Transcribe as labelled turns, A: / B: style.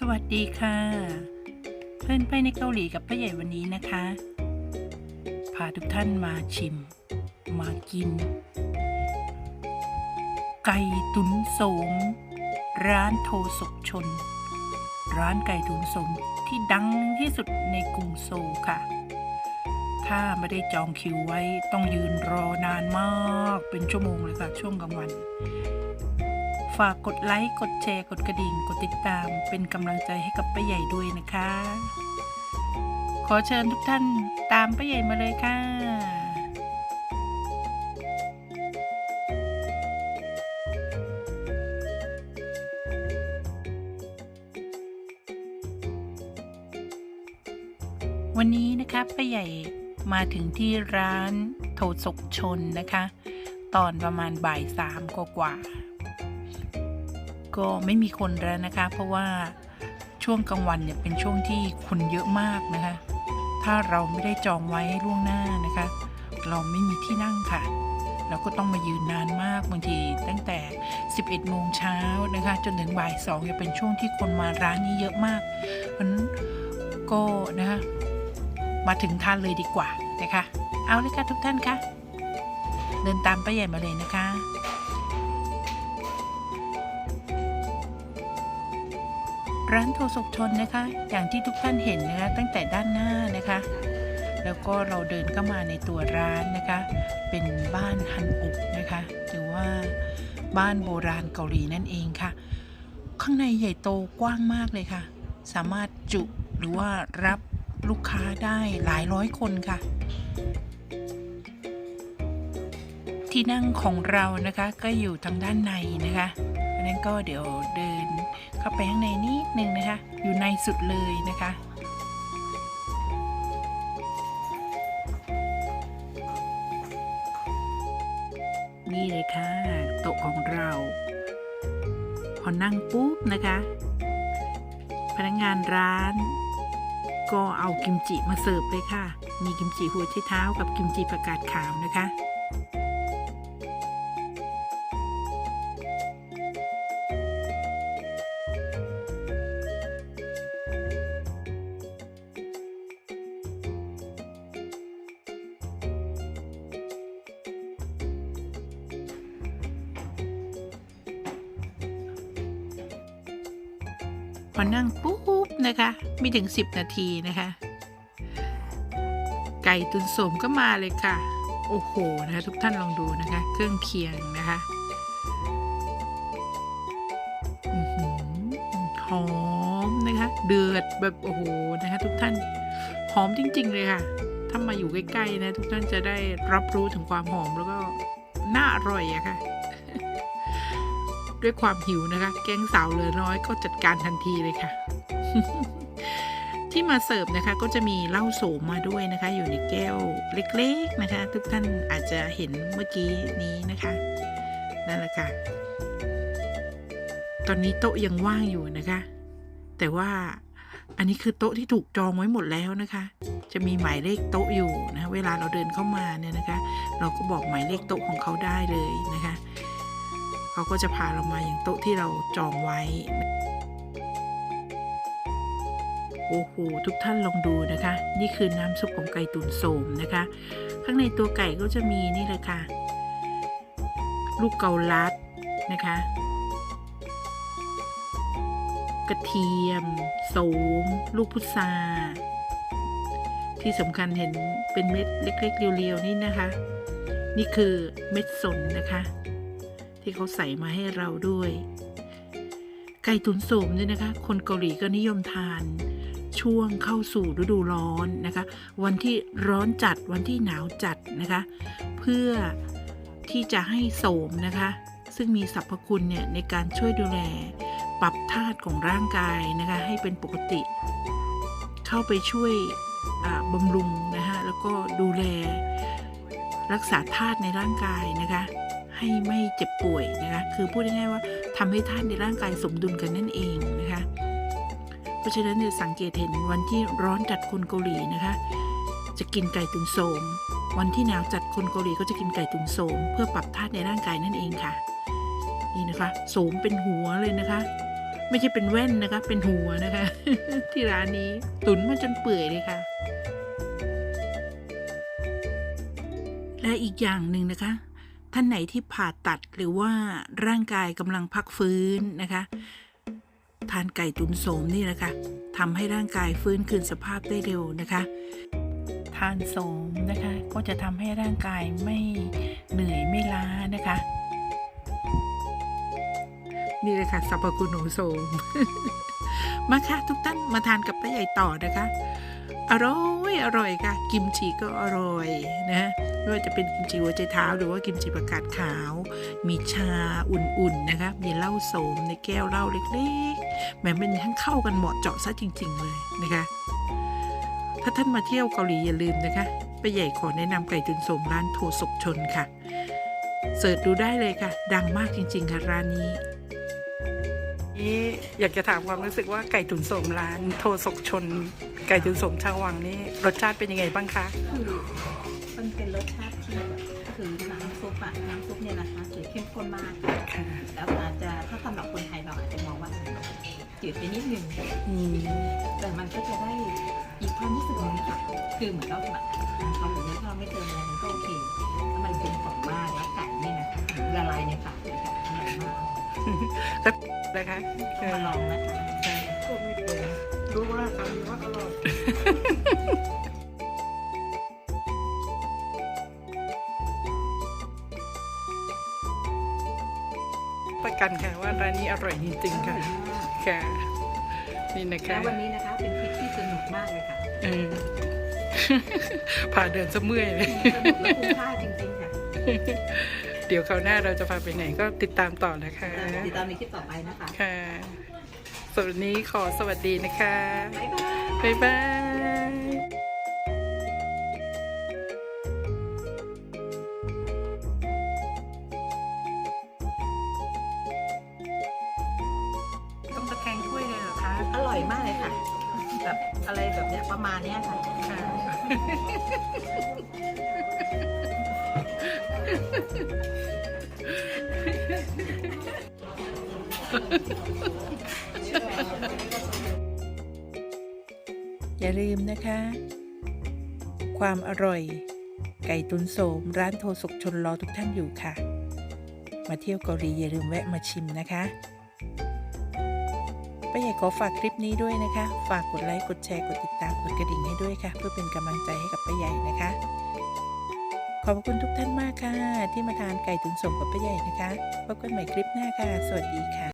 A: สวัสดีค่ะ เพื่อนไปในเกาหลีกับป้าใหญ่วันนี้นะคะ พาทุกท่านมาชิม มากิน ไก่ตุนโสม ร้านโทศกชน ร้านไก่ตุนโสมที่ดังที่สุดในกรุงโซลค่ะ ถ้าไม่ได้จองคิวไว้ต้องยืนรอนานมากเป็นชั่วโมงเลยค่ะช่วงกลางวัน ฝากกดไลค์ กดแชร์ กดกระดิ่ง กดติดตาม เป็นกำลังใจให้กับป้าใหญ่ด้วยนะคะ ขอเชิญทุกท่านตามป้าใหญ่มาเลยค่ะวันนี้นะคะป้าใหญ่มาถึงที่ร้านโทศกชนนะคะ ตอนประมาณบ่ายสามกว่า ก็ไม่มีคนแล้วนะคะ เพราะว่าช่วงกลางวันเนี่ยเป็นช่วงที่คนเยอะมากนะคะ ถ้าเราไม่ได้จองไว้ล่วงหน้านะคะ เราไม่มีที่นั่งค่ะ เราก็ต้องมายืนนานมากบางทีตั้งแต่ 11 โมงเช้านะคะ จนถึงบ่ายสองจะเป็นช่วงที่คนมาร้านนี้เยอะมากเพราะนั้นก็นะคะมาถึงทานเลยดีกว่านะคะ เอาเลยค่ะทุกท่านคะเดินตามป้าใหญ่มาเลยนะคะ ร้านโทศกชนนะคะ อย่างที่ทุกท่านเห็นนะคะ ตั้งแต่ด้านหน้านะคะ แล้วก็เราเดินเข้ามาในตัวร้านนะคะ เป็นบ้านฮันอุกนะคะหรือว่าบ้านโบราณเกาหลีนั่นเองค่ะ ข้างในใหญ่โตกว้างมากเลยค่ะ สามารถจุหรือว่ารับลูกค้าได้หลายร้อยคนค่ะ ที่นั่งของเรานะคะก็อยู่ทางด้านในนะคะ นั้นก็เดี๋ยวเดินเข้าไปข้างในนิดนึงนะคะ อยู่ในสุดเลยนะคะนี่เลยค่ะโต๊ะของเรา พอนั่งปุ๊บนะคะ พนักงานร้าน ก็เอากิมจิมาเสิร์ฟเลยค่ะ มีกิมจิหัวไชเท้ากับกิมจิผักกาดขาวนะคะ พอนั่งปุ๊บนะคะ ไม่ถึง 10 นาทีนะคะ ไก่ตุนโสมก็มาเลยค่ะ โอ้โหนะคะทุกท่านลองดูนะคะ เครื่องเคียงนะคะหอหอมนะคะ เดือดแบบโอ้โหนะคะ ทุกท่านหอมจริง ๆ เลยค่ะถ้ามาอยู่ใกล้ๆนะ ทุกท่านจะได้รับรู้ถึงความหอมแล้วก็น่าอร่อยอะค่ะ ด้วยความหิวนะคะ แกงสาวเหลือน้อยก็จัดการทันทีเลยค่ะ ที่มาเสิร์ฟนะคะก็จะมีเหล้าโสมมาด้วยนะคะ อยู่ในแก้วเล็กๆนะคะ ทุกท่านอาจจะเห็นเมื่อกี้นี้นะคะนั่นแหละค่ะ ตอนนี้โต๊ะยังว่างอยู่นะคะ แต่ว่าอันนี้คือโต๊ะที่ถูกจองไว้หมดแล้วนะคะ จะมีหมายเลขโต๊ะอยู่นะ เวลาเราเดินเข้ามาเนี่ยนะคะ เราก็บอกหมายเลขโต๊ะของเขาได้เลยนะคะ เขาก็จะพาเรามาอย่างโต๊ะที่เราจองไว้ โอ้โห ทุกท่านลองดูนะคะ นี่คือน้ำซุปของไก่ตุ๋นโสมนะคะ ข้างในตัวไก่ก็จะมีนี่เลยค่ะ ลูกเกาลัดนะคะ กระเทียม โสม ลูกพุทราที่สำคัญเห็นเป็นเม็ดเล็กๆเรียวๆนี่นะคะ นี่คือเม็ดสนนะคะ ที่เขาใส่มาให้เราด้วย ไก่ตุ๋นโสมเนี่ยนะคะ คนเกาหลีก็นิยมทาน ช่วงเข้าสู่ฤดูร้อนนะคะ วันที่ร้อนจัดวันที่หนาวจัดนะคะ เพื่อที่จะให้โสมนะคะ ซึ่งมีสรรพคุณเนี่ยในการช่วยดูแล ปรับธาตุของร่างกายนะคะ ให้เป็นปกติ เข้าไปช่วยบำรุงนะคะแล้วก็ดูแลรักษาธาตุในร่างกายนะคะ ให้ไม่เจ็บป่วยนะคะคือพูดง่ายๆว่าทำให้ธาตุในร่างกายสมดุลกันนั่นเองนะคะเพราะฉะนั้นเนี่ยสังเกตเห็นวันที่ร้อนจัดคนเกาหลีนะคะ จะกินไก่ตุนโสมวันที่หนาวจัดคนเกาหลีก็จะกินไก่ตุนโสมเพื่อปรับธาตุในร่างกายนั่นเองค่ะ นี่นะคะโสมเป็นหัวเลยนะคะ ไม่ใช่เป็นแว่นนะคะ เป็นหัวนะคะ ที่ร้านนี้ตุ๋นมาจนเปื่อยเลยค่ะ และอีกอย่างหนึ่งนะคะ ท่านไหนที่ผ่าตัดหรือว่าร่างกายกำลังพักฟื้นนะคะ ทานไก่ตุนโสมนี่นะคะทำให้ร่างกายฟื้นคืนสภาพได้เร็วนะคะ ทานโสมนะคะก็จะทำให้ร่างกายไม่เหนื่อยไม่ล้านะคะนี่เลยค่ะสรรพคุณของโสม มาค่ะทุกท่านมาทานกับป้าใหญ่ต่อนะคะ อร่อยอร่อยค่ะ กิมจิก็อร่อยนะไม่ว่าจะเป็นกิมจิหัวใจเท้าหรือว่ากิมจิประกาศขาว มีชาอุ่นๆนะคะมีเหล้าโสมในแก้วเหล้าเล็กๆแหมเป็นทั้งเข้ากันเหมาะเจาะซะจริง ๆ เลยนะคะ ถ้าท่านมาเที่ยวเกาหลีอย่าลืมนะคะป้าใหญ่ขอแนะนำไก่ตุนโสมร้านโทศกชนค่ะ เสิร์ชดูได้เลยค่ะ ดังมากจริง ๆ ค่ะร้านนี้ นี่อยากจะถามความรู้สึกว่าไก่ตุ๋นโสมร้าน โทศกชน ไก่ตุ๋นโสมชาววังนี่รสชาติเป็นยังไงบ้างคะ
B: คือมันเป็นรสชาติที่แบบคือน้ำซุปอะน้ำซุปเนี่ยนะคะจืดเข้มข้นมาก
A: ค่ะ
B: แล้วอาจจะถ้าสำหรับคนไทยเราอาจจะมองว่าจืดไปนิดนึง
A: อืม
B: แต่มันก็จะได้อีกความรู้สึกหนึงค่ะคือเหมือนเราแบบเขาแบบนี้ถ้าเราไม่เติมอะไรมันก็โอเคแล้วมันเป็นของมากแล้วไก่เนี่ยนะคะละลายในปากเลยค่ะอร่อยมาก
A: นะคะเออ
B: มาลองนะคะ
C: ก็ไม่เป็นรู้ว่าทำว่าอร่อย
A: ประกันค่ะว่าร้านนี้อร่อยจริงๆค่ะค่ะนี่นะคะ
B: แล้ววันนี้นะคะเป็นทริปที่สนุกมากเลยค่ะ
A: เออพาเดินซะเมื่อยเลย
B: สนุกและคุ้มค่าจริงๆค่ะ
A: เดี๋ยวคราวหน้าเราจะพาไปไหนก็ติดตามต่อนะคะ
B: ติดตามในคลิปต่อไปนะคะ
A: ค่ะสำหรับวันนี้ขอสวัสดีนะคะ
B: บ๊ายบาย
A: บ๊ายบายต้องตะแคงถ้วยเลยเหรอคะ
B: อร่อยมากเลยค่ะ แบบอะไรแบบเนี้ยประมาณเนี้ยค่ะ
A: ค่ะ อย่าลืมนะคะ ความอร่อย ไก่ตุนโสม ร้านโทสุกชนรอทุกท่านอยู่ค่ะ มาเที่ยวเกาหลีอย่าลืมแวะมาชิมนะคะป้าใหญ่ขอฝากคลิปนี้ด้วยนะคะ ฝากกดไลค์ กดแชร์ กดติดตาม กดกระดิ่งให้ด้วยค่ะ เพื่อเป็นกำลังใจให้กับป้าใหญ่นะคะ ขอบคุณทุกท่านมากค่ะ ที่มาทานไก่ตุนสมกับป้าใหญ่นะคะ พบกันใหม่คลิปหน้าค่ะ สวัสดีค่ะ